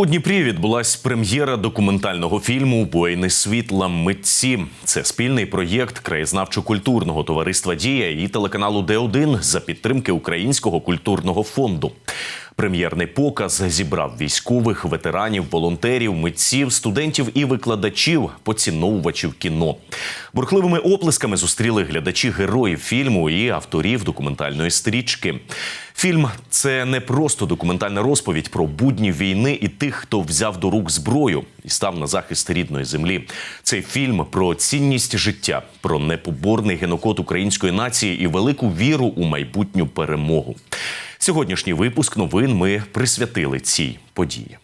У Дніпрі відбулась прем'єра документального фільму Воїни світла митці. Це спільний проєкт краєзнавчо-культурного товариства Дія і телеканалу Д1 за підтримки Українського культурного фонду. Прем'єрний показ зібрав військових, ветеранів, волонтерів, митців, студентів і викладачів, поціновувачів кіно. Бурхливими оплесками зустріли глядачі героїв фільму і авторів документальної стрічки. Фільм це не просто документальна розповідь про будні війни і тих, хто взяв до рук зброю і став на захист рідної землі. Цей фільм про цінність життя, про непоборний генокод української нації і велику віру у майбутню перемогу. Сьогоднішній випуск новин ми присвятили цій події.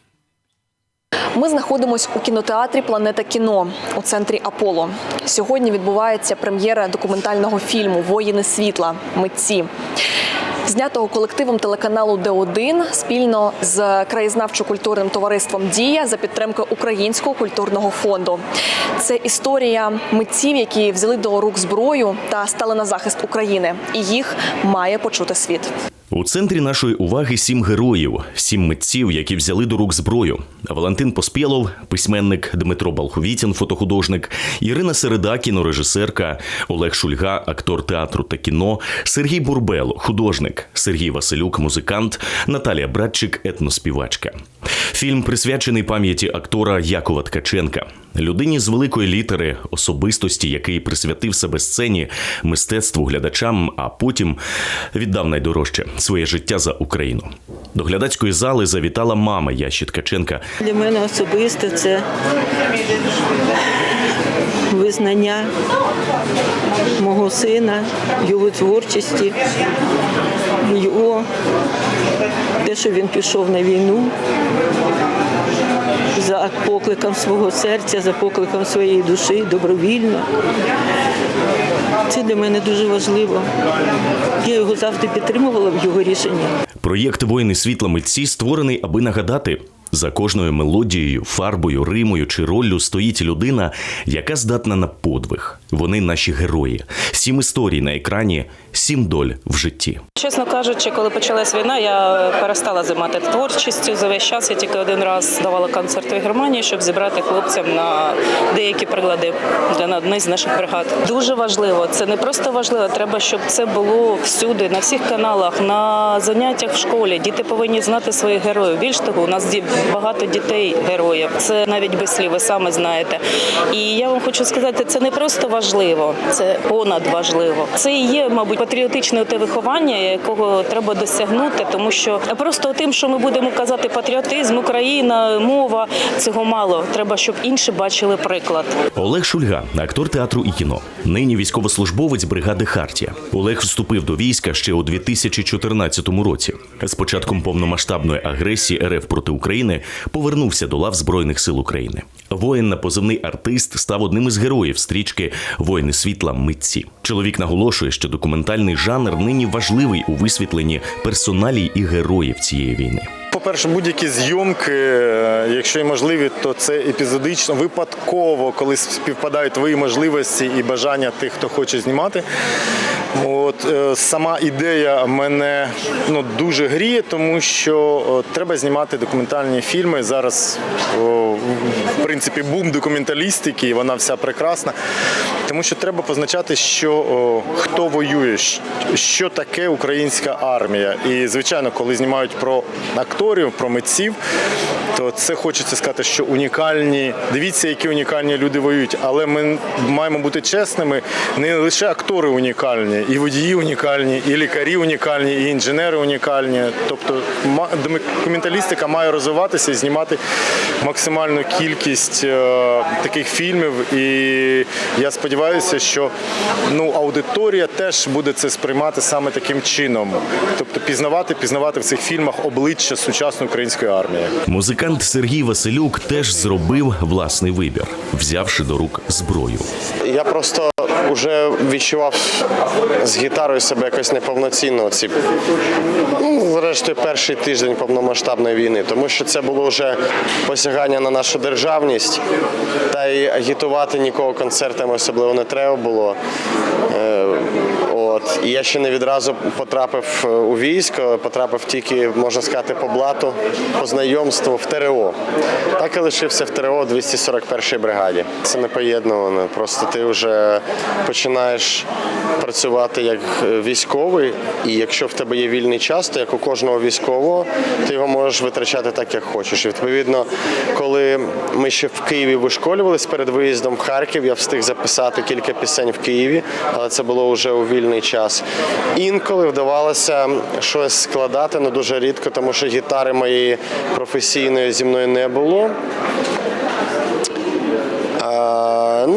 Ми знаходимося у кінотеатрі Планета кіно у центрі Аполло. Сьогодні відбувається прем'єра документального фільму Воїни світла митці. Знятого колективом телеканалу Д1 спільно з краєзнавчо-культурним товариством Дія за підтримки Українського культурного фонду. Це історія митців, які взяли до рук зброю та стали на захист України. І їх має почути світ. У центрі нашої уваги сім героїв, сім митців, які взяли до рук зброю. Валентин Поспєлов, письменник Дмитро Балховітін, фотохудожник, Ірина Середа, кінорежисерка, Олег Шульга, актор театру та кіно, Сергій Бурбело, художник, Сергій Василюк, музикант, Наталія Братчик, етноспівачка. Фільм присвячений пам'яті актора Якова Ткаченка, людині з великої літери, особистості, який присвятив себе сцені, мистецтву глядачам, а потім віддав найдорожче своє життя за Україну. До глядацької зали завітала мама Яші Ткаченка. Для мене особисто це визнання мого сина, його творчості, його те, що він пішов на війну за покликом свого серця, за покликом своєї душі, добровільно. Це для мене дуже важливо. Я його завжди підтримувала в його рішенні. Проєкт Воїни світла митці створений, аби нагадати. За кожною мелодією, фарбою, римою чи роллю стоїть людина, яка здатна на подвиг. Вони наші герої. Сім історій на екрані, сім доль в житті. Чесно кажучи, коли почалась війна, я перестала займатися творчістю. За весь час я тільки один раз давала концерт у Германії, щоб зібрати хлопцям на деякі приклади для однієї з наших бригад. Дуже важливо. Це не просто важливо. Треба, щоб це було всюди, на всіх каналах, на заняттях в школі. Діти повинні знати своїх героїв. Більш того, у нас багато дітей героїв. Це навіть без слів, ви саме знаєте. І я вам хочу сказати, це не просто важливо, це понад важливо. Це і є, мабуть, патріотичне те виховання, якого треба досягнути, тому що просто тим, що ми будемо казати патріотизм, Україна, мова цього мало. Треба, щоб інші бачили приклад. Олег Шульга, актор театру і кіно. Нині військовослужбовець бригади Хартія. Олег вступив до війська ще у 2014 році. З початком повномасштабної агресії РФ проти України повернувся до лав Збройних сил України. Воїн на позивний артист став одним із героїв стрічки Воїни світла митці. Чоловік наголошує, що документальний жанр нині важливий у висвітленні персоналій і героїв цієї війни. По-перше, будь-які зйомки, е, якщо і можливі, то це епізодично, випадково, коли співпадають твої можливості і бажання тих, хто хоче знімати. От е, сама ідея мене ну дуже гріє, тому що треба знімати документальні фільми. Зараз в принципі бум документалістики, і вона вся прекрасна. Тому що треба позначати, що хто воює, що таке українська армія. І звичайно, коли знімають про акторів, про митців, то це хочеться сказати, що унікальні. Дивіться, які унікальні люди воюють. Але ми маємо бути чесними. Не лише актори унікальні, і водії унікальні, і лікарі унікальні, і інженери унікальні. Тобто документалістика має розвиватися і знімати максимальну кількість е, таких фільмів. І я сподіваюся, що ну, аудиторія теж буде це сприймати саме таким чином. Тобто пізнавати, пізнавати в цих фільмах обличчя сучасної української армії. Музикант Сергій Василюк теж зробив власний вибір, взявши до рук зброю. Я просто вже відчував з гітарою себе якось неповноцінно ці ну, зрештою перший тиждень повномасштабної війни, тому що це було вже посягання на нашу державність, та й агітувати нікого концертами особливо не треба було. От. І я ще не відразу потрапив е, у військо, потрапив тільки, можна сказати, по блату, по знайомству в ТРО. Так і лишився в ТРО 241 бригаді. Це не поєднувано. Просто ти вже починаєш працювати як е, військовий, і якщо в тебе є вільний час, то як у кожного військового, ти його можеш витрачати так, як хочеш. І відповідно, коли ми ще в Києві вишколювалися перед виїздом в Харків, я встиг записати кілька пісень в Києві, але це було вже у вільний час. Інколи вдавалося щось складати, але дуже рідко, тому що гітари моєї професійної зі мною не було.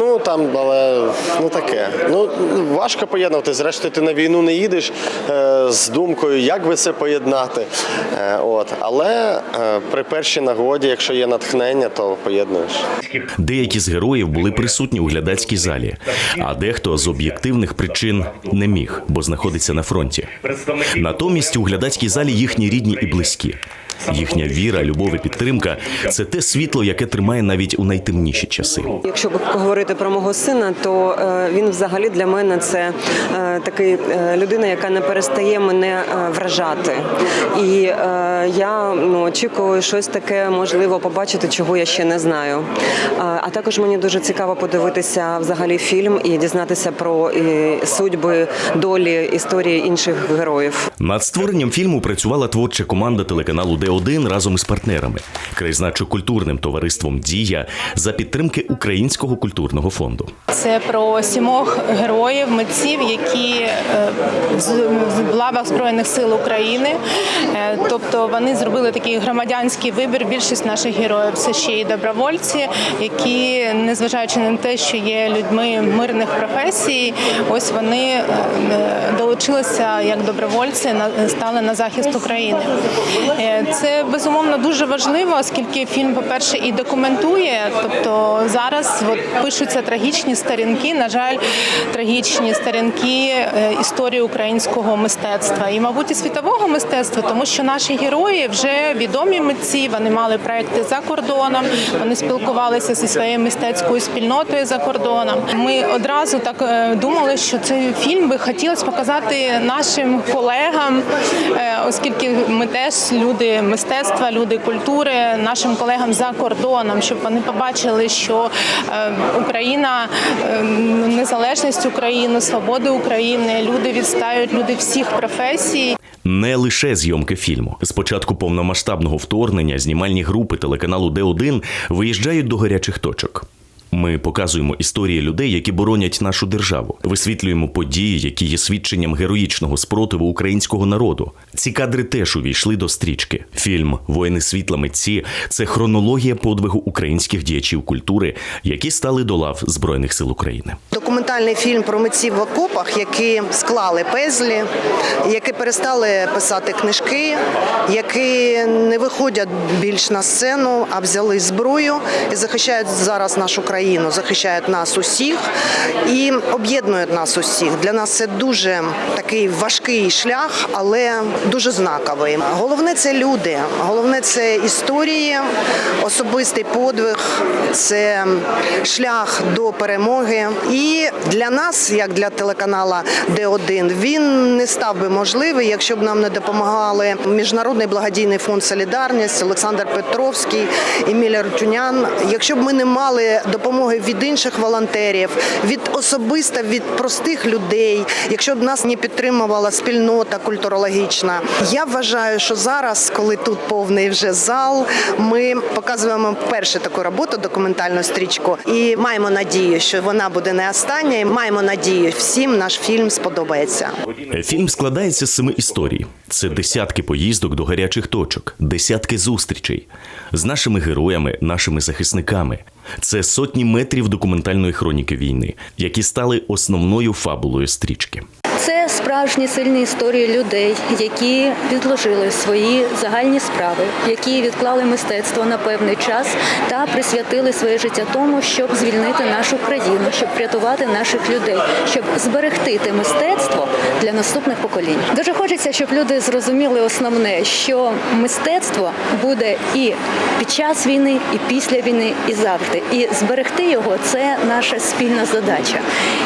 Ну там, але ну таке. Ну важко поєднувати. Зрештою, ти на війну не їдеш е, з думкою, як би це поєднати. Е, от. Але е, при першій нагоді, якщо є натхнення, то поєднуєш. Деякі з героїв були присутні у глядацькій залі, а дехто з об'єктивних причин не міг, бо знаходиться на фронті. Натомість у глядацькій залі їхні рідні і близькі. Їхня віра, любов і підтримка це те світло, яке тримає навіть у найтемніші часи. Якщо говорити про мого сина, то е, він взагалі для мене це е, такий е, людина, яка не перестає мене вражати. І я ну, очікую щось таке можливо побачити, чого я ще не знаю. А також мені дуже цікаво подивитися взагалі фільм і дізнатися про судьби, долі історії інших героїв. Над створенням фільму працювала творча команда телеканалу Д1 разом із партнерами, краєзнавчо-культурним товариством Дія за підтримки Українського культурного фонду. Це про сімох героїв, митців, які е, в лавах Збройних сил України. Е, Тобто вони зробили такий громадянський вибір. Більшість наших героїв це ще й добровольці, які, незважаючи на те, що є людьми мирних професій, ось вони е, долучилися як добровольці, стали на захист України. Це безумовно дуже важливо, оскільки фільм, по-перше, і документує. Тобто зараз от пишуться трагічні сторінки, на жаль, трагічні сторінки е, історії українського мистецтва і, мабуть, і світового мистецтва, тому що наші герої вже відомі митці, вони мали проекти за кордоном, вони спілкувалися зі своєю мистецькою спільнотою за кордоном. Ми одразу так е, думали, що цей фільм би хотілося показати нашим колегам, е, оскільки ми теж люди мистецтва, люди культури, нашим колегам за кордоном, щоб вони побачили, що е, Україна, е, незалежність України, свободи України, люди відстають люди всіх професій. Не лише зйомки фільму. З початку повномасштабного вторгнення знімальні групи телеканалу Д1 виїжджають до гарячих точок. Ми показуємо історії людей, які боронять нашу державу, висвітлюємо події, які є свідченням героїчного спротиву українського народу. Ці кадри теж увійшли до стрічки. Фільм Воїни світла митці це хронологія подвигу українських діячів культури, які стали до лав Збройних сил України. Документальний фільм про митців в окопах, які склали пезлі, які перестали писати книжки, які не виходять більш на сцену, а взяли зброю і захищають зараз нашу країну, захищають нас усіх і об'єднують нас усіх. Для нас це дуже такий важкий шлях, але дуже знаковий. Головне це люди, головне це історії, особистий подвиг, це шлях до перемоги. І для нас, як для телеканала Д1, він не став би можливий, якщо б нам не допомагали Міжнародний благодійний фонд Солідарність, Олександр Петровський, Емілія Рутюнян. Якщо б ми не мали допомоги від інших волонтерів, від особисто від простих людей, якщо б нас не підтримувала спільнота культурологічна, я вважаю, що зараз, коли тут повний вже зал, ми показуємо першу таку роботу, документальну стрічку, і маємо надію, що вона буде не остання. І маємо надію, всім наш фільм сподобається. Фільм складається з семи історій. Це десятки поїздок до гарячих точок, десятки зустрічей з нашими героями, нашими захисниками. Це сотні метрів документальної хроніки війни, які стали основною фабулою стрічки. Справжні сильні історії людей, які відложили свої загальні справи, які відклали мистецтво на певний час та присвятили своє життя тому, щоб звільнити нашу країну, щоб врятувати наших людей, щоб зберегти те мистецтво для наступних поколінь. Дуже хочеться, щоб люди зрозуміли основне, що мистецтво буде і під час війни, і після війни, і завжди. І зберегти його це наша спільна задача.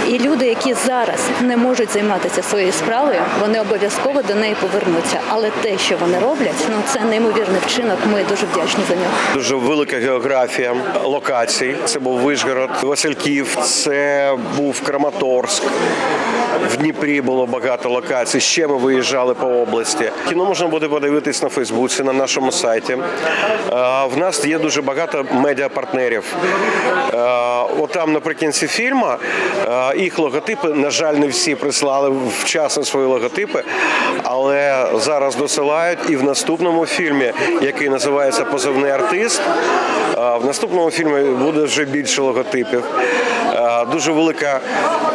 І люди, які зараз не можуть займатися своєю справою, вони обов'язково до неї повернуться. Але те, що вони роблять, ну це неймовірний вчинок. Ми дуже вдячні за нього. Дуже велика географія локацій. Це був Вишгород, Васильків, це був Краматорськ. В Дніпрі було багато локацій. Ще ми виїжджали по області. Кіно можна буде подивитись на Фейсбуці, на нашому сайті. В нас є дуже багато медіапартнерів. Отам наприкінці фільму їх логотипи, на жаль, не всі прислали вчасно свої логотипи, але зараз досилають. І в наступному фільмі, який називається Позивний артист, е, в наступному фільмі буде вже більше логотипів. Е, Дуже велика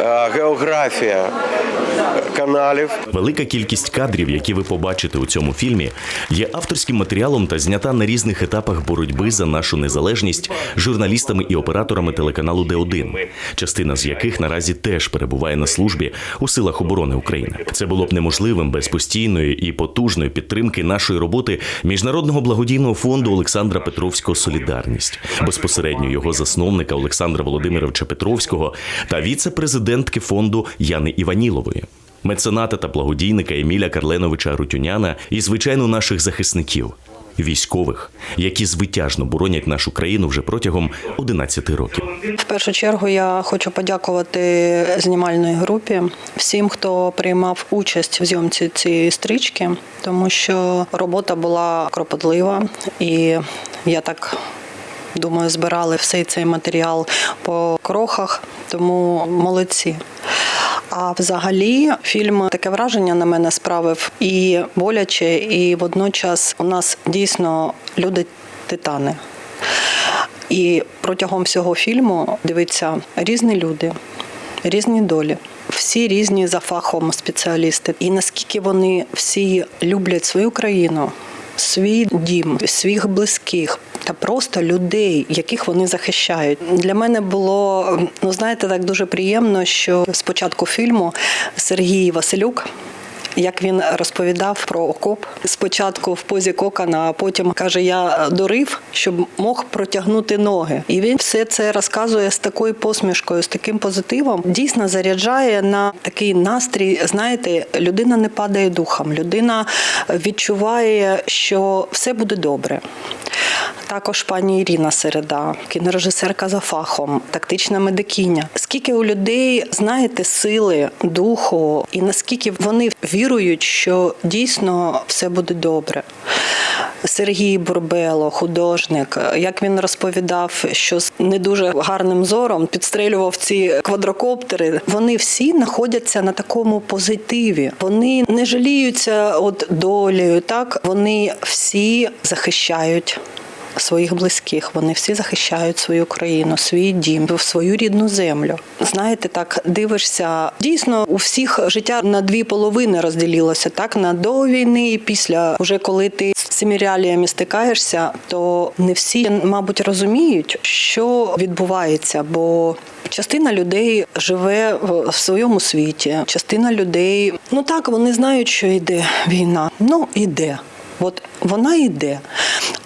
е, географія каналів. Велика кількість кадрів, які ви побачите у цьому фільмі, є авторським матеріалом та знята на різних етапах боротьби за нашу незалежність журналістами і операторами телеканалу Д1, частина з яких наразі теж перебуває на службі у силах оборони України. Це було б неможливим без постійної і потужної підтримки нашої роботи міжнародного благодійного фонду Олександра Петровського Солідарність, безпосередньо його засновника Олександра Володимировича Петровського та віце-президентки фонду Яни Іванілової. Мецената та благодійника Еміля Карленовича Рутюняна і, звичайно, наших захисників, військових, які звитяжно боронять нашу країну вже протягом 11 років. В першу чергу я хочу подякувати знімальної групі, всім, хто приймав участь в зйомці цієї стрічки, тому що робота була кропотлива, і я так думаю, збирали всей цей матеріал по крохах, тому молодці. А взагалі фільм таке враження на мене справив і боляче, і водночас у нас дійсно люди титани. І протягом всього фільму дивиться різні люди, різні долі. Всі різні за фахом спеціалісти. І наскільки вони всі люблять свою країну, свій дім, своїх близьких та просто людей, яких вони захищають. Для мене було ну знаєте, так дуже приємно, що спочатку фільму Сергій Василюк. Як він розповідав про окоп спочатку в позі кокана, а потім каже: Я дурив, щоб мог протягнути ноги. І він все це розказує з такою посмішкою, з таким позитивом. Дійсно заряджає на такий настрій. Знаєте, людина не падає духом, людина відчуває, що все буде добре. Також пані Ірина Середа, кінорежисерка за фахом, тактична медикиня. Скільки у людей знаєте сили, духу, і наскільки вони вірують, що дійсно все буде добре. Сергій Бурбело, художник, як він розповідав, що з не дуже гарним зором підстрелював ці квадрокоптери. Вони всі знаходяться на такому позитиві. Вони не жаліються от долею. Так вони всі захищають своїх близьких. Вони всі захищають свою країну, свій дім, свою рідну землю. Знаєте, так дивишся. Дійсно, у всіх життя на дві половини розділилося. Так на до війни і після, уже коли ти з цими реаліями стикаєшся, то не всі, мабуть, розуміють, що відбувається, бо. Частина людей живе в своєму світі, частина людей, ну так, вони знають, що йде війна. Ну, іде. От вона йде.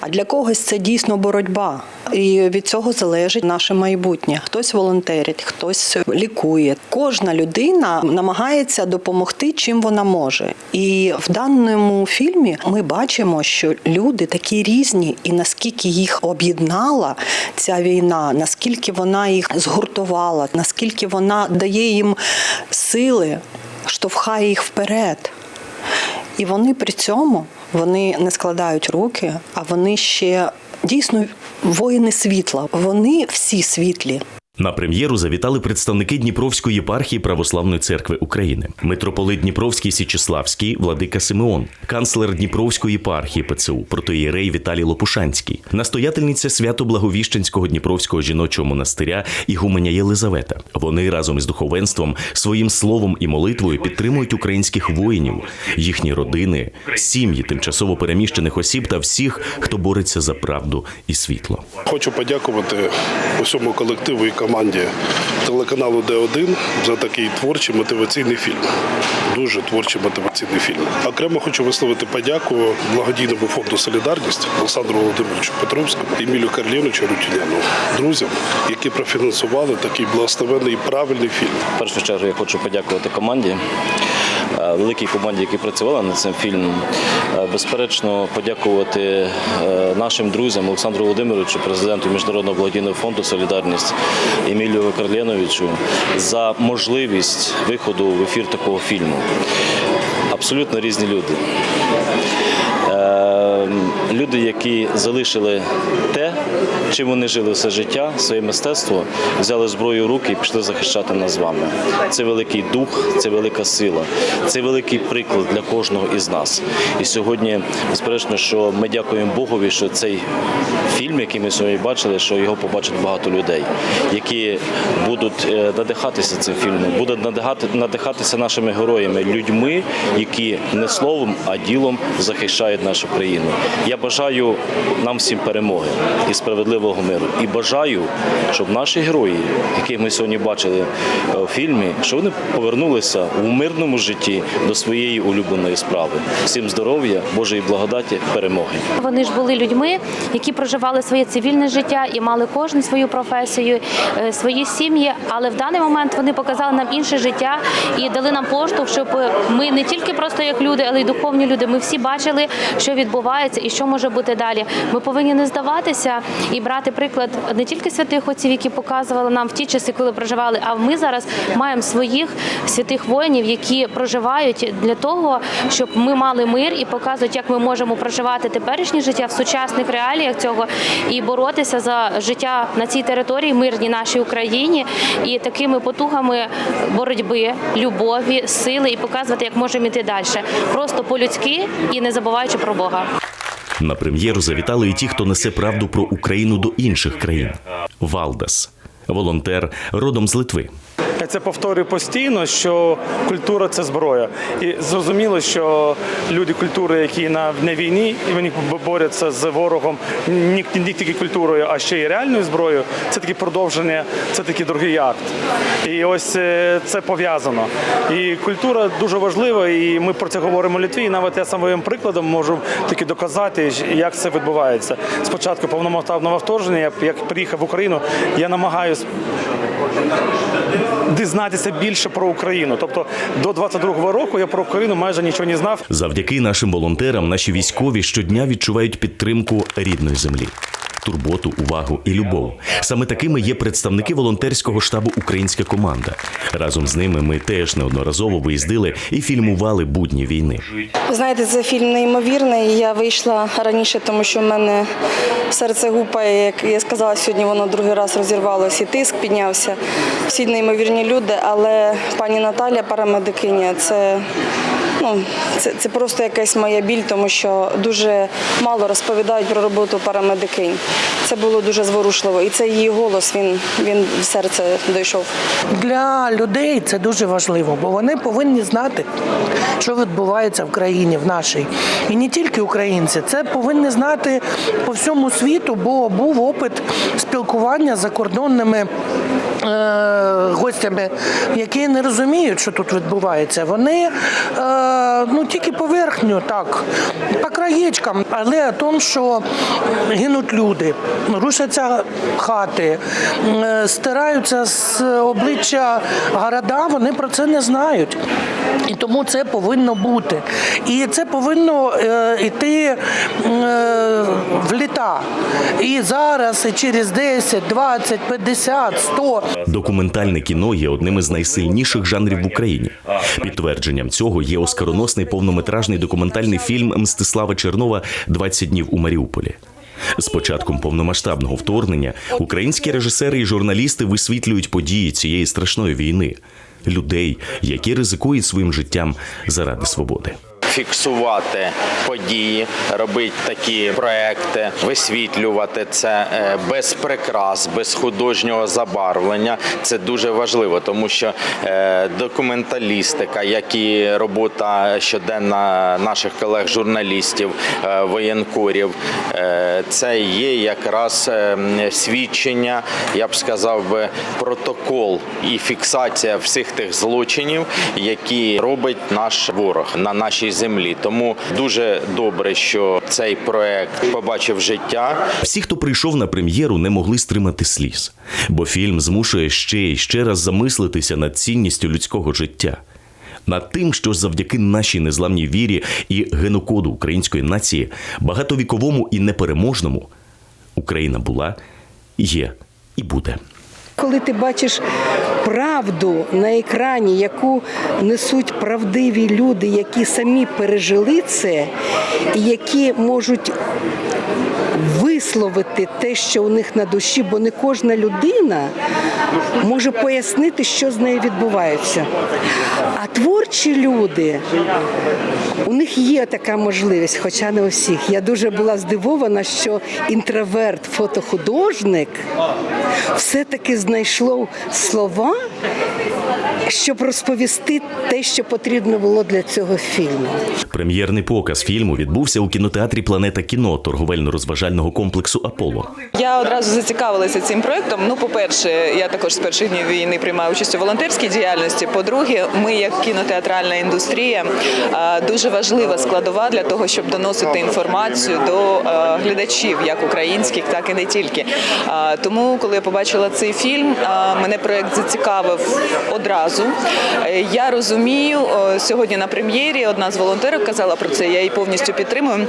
А для когось це дійсно боротьба. І від цього залежить наше майбутнє. Хтось волонтерить, хтось лікує. Кожна людина намагається допомогти, чим вона може. І в даному фільмі ми бачимо, що люди такі різні, і наскільки їх об'єднала ця війна, наскільки вона їх згуртувала, наскільки вона дає їм сили, штовхає їх вперед. І вони при цьому вони не складають руки, а вони ще дійсно воїни світла. Вони всі світлі. На прем'єру завітали представники Дніпровської єпархії Православної церкви України, митрополит Дніпровський Січеславський Владика Симеон, канцлер Дніпровської єпархії ПЦУ, протоїрей Віталій Лопушанський, настоятельниця Свято-Благовіщенського Дніпровського жіночого монастиря Ігуменя Єлизавета. Вони разом із духовенством своїм словом і молитвою підтримують українських воїнів, їхні родини, сім'ї тимчасово переміщених осіб та всіх, хто бореться за правду і світло. Хочу подякувати усьому колективу і команді телеканалу Д1 за такий творчий мотиваційний фільм. Дуже творчий мотиваційний фільм. Окремо хочу висловити подяку благодійному фонду Солідарність Олександру Володимировичу Петровському, Емілю Карліновичу Рутіняну, друзям, які профінансували такий благословенний і правильний фільм. В першу чергу я хочу подякувати команді, великій команді, які працювали над цим фільмом. Е, Безперечно, подякувати е, нашим друзям Олександру Володимировичу, президенту Міжнародного благодійного фонду Солідарність Емілію Карленовичу за можливість виходу в ефір такого фільму. Абсолютно різні люди. Е, Люди, які залишили те, чим вони жили все життя, своє мистецтво, взяли зброю в руки і пішли захищати нас з вами. Це великий дух, це велика сила, це великий приклад для кожного із нас. І сьогодні, безперечно, що ми дякуємо Богові, що цей фільм, який ми сьогодні бачили, що його побачить багато людей, які будуть е, надихатися цим фільмом, будуть надихати, надихатися нашими героями, людьми, які не словом, а ділом захищають нашу країну. Я бажаю нам всім перемоги і справедливого миру. І бажаю, щоб наші герої, яких ми сьогодні бачили е, у фільмі, щоб вони повернулися у мирному житті до своєї улюбленої справи. Всім здоров'я, Божої благодаті, перемоги. Вони ж були людьми, які проживали своє цивільне життя і мали кожен свою професію, е, свої сім'ї. Але в даний момент вони показали нам інше життя і дали нам поштовх, щоб ми не тільки просто як люди, але й духовні люди. Ми всі бачили, що відбувається і що може бути далі. Ми повинні не здаватися і брати приклад не тільки святих отців, які показували нам в ті часи, коли проживали. А ми зараз маємо своїх святих воїнів, які проживають для того, щоб ми мали мир і показують, як ми можемо проживати теперішнє життя в сучасних реаліях цього і боротися за життя на цій території, мирній нашій Україні, і такими потугами боротьби, любові, сили, і показувати, як можемо йти далі. Просто по-людськи і не забуваючи про Бога. На прем'єру завітали і ті, хто несе правду про Україну до інших країн. Валдас, волонтер родом з Литви. Я це повторюю постійно, що культура це зброя. І зрозуміло, що люди культури, які на, на війні, і вони борються з ворогом не, не тільки культурою, а ще й реальною зброєю. Це таке продовження, це такий другий акт. І ось е, це пов'язано. І культура дуже важлива, і ми про це говоримо в Літві. І навіть я своїм прикладом можу таки доказати, як це відбувається. Спочатку повномасштабного вторгнення, як приїхав в Україну, я намагаюся дізнатися більше про Україну. Тобто до 22-го року я про Україну майже нічого не знав. Завдяки нашим волонтерам наші військові щодня відчувають підтримку рідної землі. Турботу, увагу і любов. Саме такими є представники волонтерського штабу Українська команда. Разом з ними ми теж неодноразово виїздили і фільмували будні війни. Ви знаєте, це фільм неймовірний. Я вийшла раніше, тому що в мене серце гупає. Як я сказала, сьогодні воно другий раз розірвалося, і тиск піднявся. Всі неймовірні люди, але пані Наталя, парамедикиня, це. Ну, це, це просто якась моя біль, тому що дуже мало розповідають про роботу парамедикинь. Це було дуже зворушливо. І це її голос, він, він в серце дійшов. Для людей це дуже важливо, бо вони повинні знати, що відбувається в країні, в нашій. І не тільки українці, це повинні знати по всьому світу, бо був опит спілкування з закордонними. Е, Гостями, які не розуміють, що тут відбувається, вони е, ну тільки поверхню, так, по краєчкам, але о тому, що гинуть люди, рушаться хати, е, стираються з обличчя города, вони про це не знають. І тому це повинно бути. І це повинно йти е, в літа. І зараз, і через 10, 20, 50, 100. Документальне кіно є одним із найсильніших жанрів в Україні. Підтвердженням цього є оскароносний повнометражний документальний фільм Мстислава Чернова «20 днів у Маріуполі. З початком повномасштабного вторгнення українські режисери і журналісти висвітлюють події цієї страшної війни, людей, які ризикують своїм життям заради свободи. Фіксувати події, робити такі проекти, висвітлювати це е, без прикрас, без художнього забарвлення. Це дуже важливо, тому що е, документалістика, як і робота щоденна наших колег-журналістів, е, воєнкорів, це є якраз свідчення, я б сказав би, протокол і фіксація всіх тих злочинів, які робить наш ворог на нашій землі. Тому дуже добре, що цей проект побачив життя. Всі, хто прийшов на прем'єру, не могли стримати сліз, бо фільм змушує ще і ще раз замислитися над цінністю людського життя. Над тим, що завдяки нашій незламній вірі і генокоду української нації, багатовіковому і непереможному, Україна була, є і буде. Коли ти бачиш правду на екрані, яку несуть правдиві люди, які самі пережили це, і які можуть висловити те, що у них на душі, бо не кожна людина може пояснити, що з нею відбувається. А творчі люди, у них є така можливість, хоча не у всіх. Я дуже була здивована, що інтроверт, фотохудожник все-таки знайшло слова, щоб розповісти те, що потрібно було для цього фільму. Прем'єрний показ фільму відбувся у кінотеатрі Планета кіно торговельно-розважального комплексу Аполло. Я одразу зацікавилася цим проектом. Ну, по-перше, я також з перших днів війни приймаю участь у волонтерській діяльності. По-друге, ми, як кінотеатральна індустрія, дуже важлива складова для того, щоб доносити інформацію до глядачів, як українських, так і не тільки. Тому, коли я побачила цей фільм, мене проект зацікавив одразу. Е, Я розумію, сьогодні на прем'єрі одна з волонтерів казала про це. Я її повністю підтримую.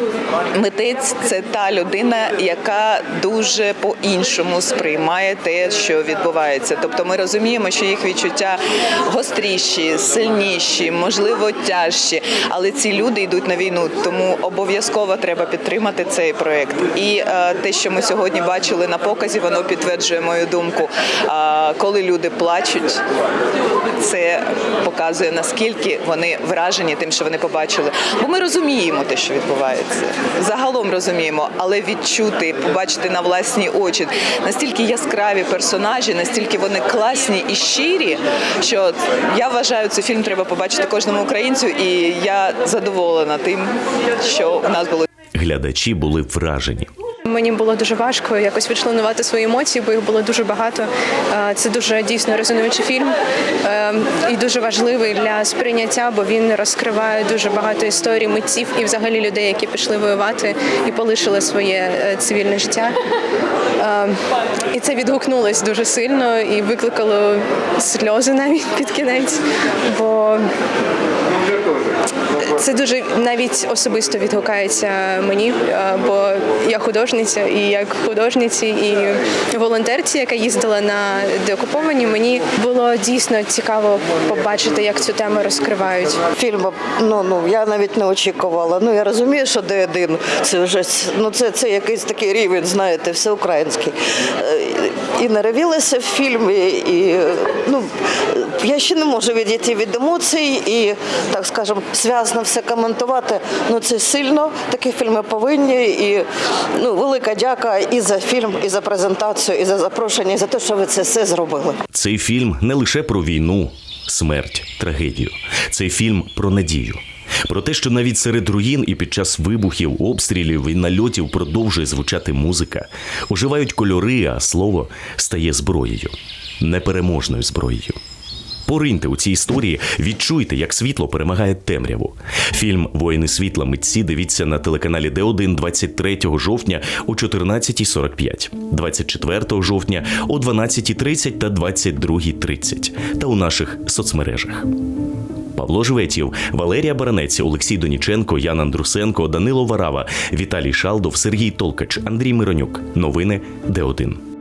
Митець це та людина, яка дуже по-іншому сприймає те, що відбувається. Тобто, ми розуміємо, що їх відчуття гостріші, сильніші, можливо, тяжчі. Але ці люди йдуть на війну, тому обов'язково треба підтримати цей проект. І е, те, що ми сьогодні бачили на показі, воно підтверджує мою думку. Коли люди плачуть, це показує наскільки вони вражені тим, що вони побачили. Бо ми розуміємо те, що відбувається. Загалом розуміємо, але відчути, побачити на власні очі настільки яскраві персонажі, настільки вони класні і щирі, що я вважаю, цей фільм треба побачити кожному українцю, і я задоволена тим, що у нас було. Глядачі були вражені. Мені було дуже важко якось відчленувати свої емоції, бо їх було дуже багато. Е, Це дуже дійсно резонуючий фільм е, і дуже важливий для сприйняття, бо він розкриває дуже багато історій митців і взагалі людей, які пішли воювати і полишили своє е, цивільне життя. Е, І це відгукнулось дуже сильно і викликало сльози навіть під кінець. Бо це дуже навіть особисто відгукається мені, е, бо я художниця, і як художниці і волонтерці, яка їздила на деокуповані, мені було дійсно цікаво побачити, як цю тему розкривають. Фільм, ну ну я навіть не очікувала. Ну я розумію, що де один це вже ну це, це якийсь такий рівень, знаєте, всеукраїнський. Е, І наривілася в фільм, і, і ну я ще не можу відійти від емоцій і так скажемо, зв'язно все коментувати. Ну це сильно. Такі фільми повинні. І ну велика дяка і за фільм, і за презентацію, і за запрошення, і за те, що ви це все зробили. Цей фільм не лише про війну, смерть, трагедію. Цей фільм про надію. Про те, що навіть серед руїн і під час вибухів, обстрілів і нальотів продовжує звучати музика, оживають кольори, а слово стає зброєю, непереможною зброєю. Пориньте у цій історії, відчуйте, як світло перемагає темряву. Фільм Воїни світла митці дивіться на телеканалі Д1 23 жовтня о 14.45, 24 жовтня о 12.30 та 22.30 та у наших соцмережах. Павло Жветів, Валерія Баранець, Олексій Доніченко, Ян Андрусенко, Данило Варава, Віталій Шалдов, Сергій Толкач, Андрій Миронюк. Новини Д1.